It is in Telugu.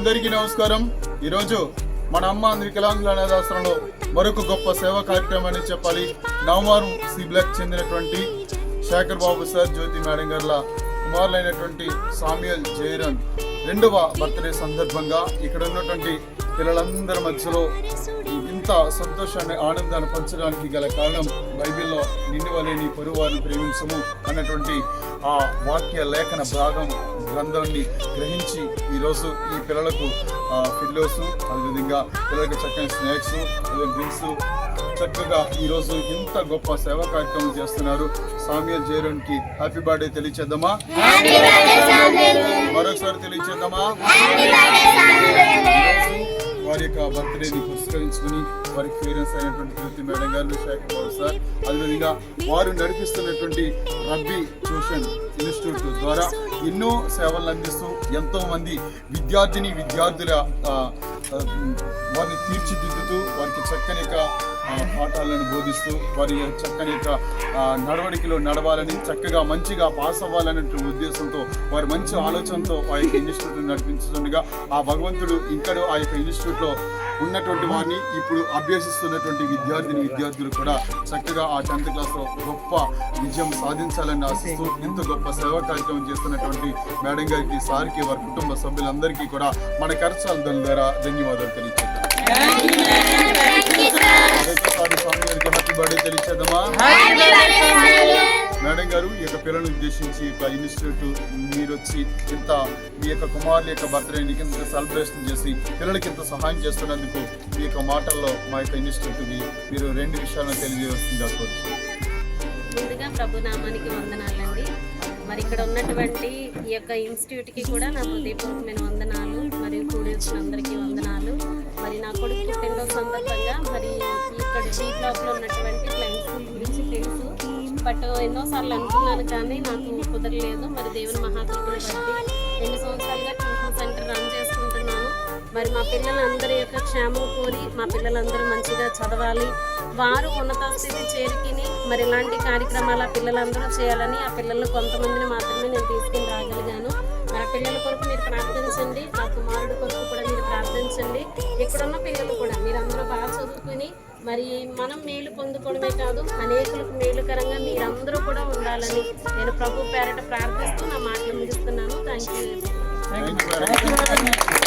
అందరికీ నమస్కారం. ఈరోజు మన అమ్మ అంద వికలాంగుల అనాథాశ్రమంలో మరొక గొప్ప సేవా కార్యక్రమాన్ని చెప్పాలి. నవమారం సి బ్లాక్ చెందినటువంటి శేఖర్ బాబు సార్ జ్యోతి మేడం గారుల కుమారులైనటువంటి సామ్యుయల్ జయరన్ రెండవ బర్త్డే సందర్భంగా ఇక్కడ ఉన్నటువంటి పిల్లలందరి మధ్యలో సంతోషాన్ని ఆనందాన్ని పంచడానికి గల కారణం బైబిల్లో నిన్ను వలె నీ పొరువారిని ప్రేమించము అన్నటువంటి ఆ వాక్య లేఖన భాగం గ్రంథాన్ని గ్రహించి ఈరోజు ఈ పిల్లలకు పిల్లోస్ అదేవిధంగా పిల్లలకి చక్కని స్నాక్స్ డ్రింక్స్ చక్కగా ఈరోజు ఇంత గొప్ప సేవా కార్యక్రమం చేస్తున్నారు. సామ్య జైరోన్కి హ్యాపీ బర్త్డే తెలియచేద్దామా? మరొకసారి తెలియచేద్దామా? వారి యొక్క బర్త్డేని పురస్కరించుకుని వారికి పేరెంట్స్ అయినటువంటి కృతి మేడం గారు శేఖర్ బాబు సార్. అదేవిధంగా వారు నడిపిస్తున్నటువంటి రబ్బీ ట్యూషన్ ఇన్స్టిట్యూట్ ద్వారా ఎన్నో సేవలు అందిస్తూ ఎంతోమంది విద్యార్థిని విద్యార్థుల వారిని తీర్చిదిద్దుతూ వారికి చక్కని యొక్క పాఠాలను బోధిస్తూ వారి చక్కని యొక్క నడవడికలో నడవాలని చక్కగా మంచిగా పాస్ అవ్వాలనే ఉద్దేశంతో వారి మంచి ఆలోచనతో ఆ యొక్క ఇన్స్టిట్యూట్ నడిపించుతుండగా ఆ భగవంతుడు ఇంకా ఆ యొక్క ఇన్స్టిట్యూట్లో ఉన్నటువంటి వారిని ఇప్పుడు అభ్యసిస్తున్నటువంటి విద్యార్థిని విద్యార్థులు కూడా చక్కగా ఆ టెన్త్ క్లాస్లో గొప్ప విజయం సాధించాలని ఆశిస్తూ ఇంత గొప్ప సేవా కార్యక్రమం చేస్తున్నటువంటి మేడం గారికి సార్కి వారి కుటుంబ సభ్యులందరికీ కూడా మన కరచాల ద్వారా ధన్యవాదాలు తెలియచేద్దాం. తెలియచేద్దామా మేడం గారు ఈ యొక్క పిల్లలను ఉద్దేశించి యొక్క ఇన్స్టిట్యూట్ మీరు వచ్చి ఇంత మీ యొక్క కుమారుల యొక్క బర్త్డేని ఇంత సెలబ్రేషన్ చేసి పిల్లలకి ఇంత సహాయం చేస్తున్నందుకు మీ యొక్క మాటల్లో మా యొక్క ఇన్స్టిట్యూట్కి మీరు రెండు విషయాలను తెలియజేస్తుంది అనుకోవచ్చు ముందుగా ప్రభునామానికి వందనాలండి. మరి ఇక్కడ ఉన్నటువంటి ఈ యొక్క ఇన్స్టిట్యూట్కి కూడా నా హృదయపూర్వకమైన వందనాలు మరియు కూడి వచ్చిన అందరికీ వందనాలు. మరి నా కొడుకు పుట్టినరోజు సందర్భంగా మరి ఇక్కడ డీ బ్లాక్లో ఉన్నటువంటి గురించి తెలుసు. బట్ ఎన్నోసార్లు అనుకున్నాను కానీ నాకు కుదరలేదు. మరి దేవుని మహాత్మ ఎన్ని రెండు మరి మా పిల్లలందరి యొక్క క్షేమం కోరి మా పిల్లలందరూ మంచిగా చదవాలి. వారు ఉన్నత స్థితి చేరికిని మరి ఇలాంటి కార్యక్రమాలు ఆ పిల్లలందరూ చేయాలని ఆ పిల్లలు కొంతమందిని మాత్రమే నేను తీసుకుని రాగలిగాను. మరి ఆ పిల్లల కొరకు మీరు ప్రార్థించండి మా కుమారుడు కొరకు కూడా మీరు ప్రార్థించండి. ఇక్కడున్న పిల్లలు కూడా మీరందరూ బాగా చదువుకుని మరి మనం మేలు పొందుకోవడమే కాదు అనేకులకు మేలుకరంగా మీరందరూ కూడా ఉండాలని నేను ప్రభు పేరట ప్రార్థిస్తూ నా మాటలు ముగిస్తున్నాను. Thank you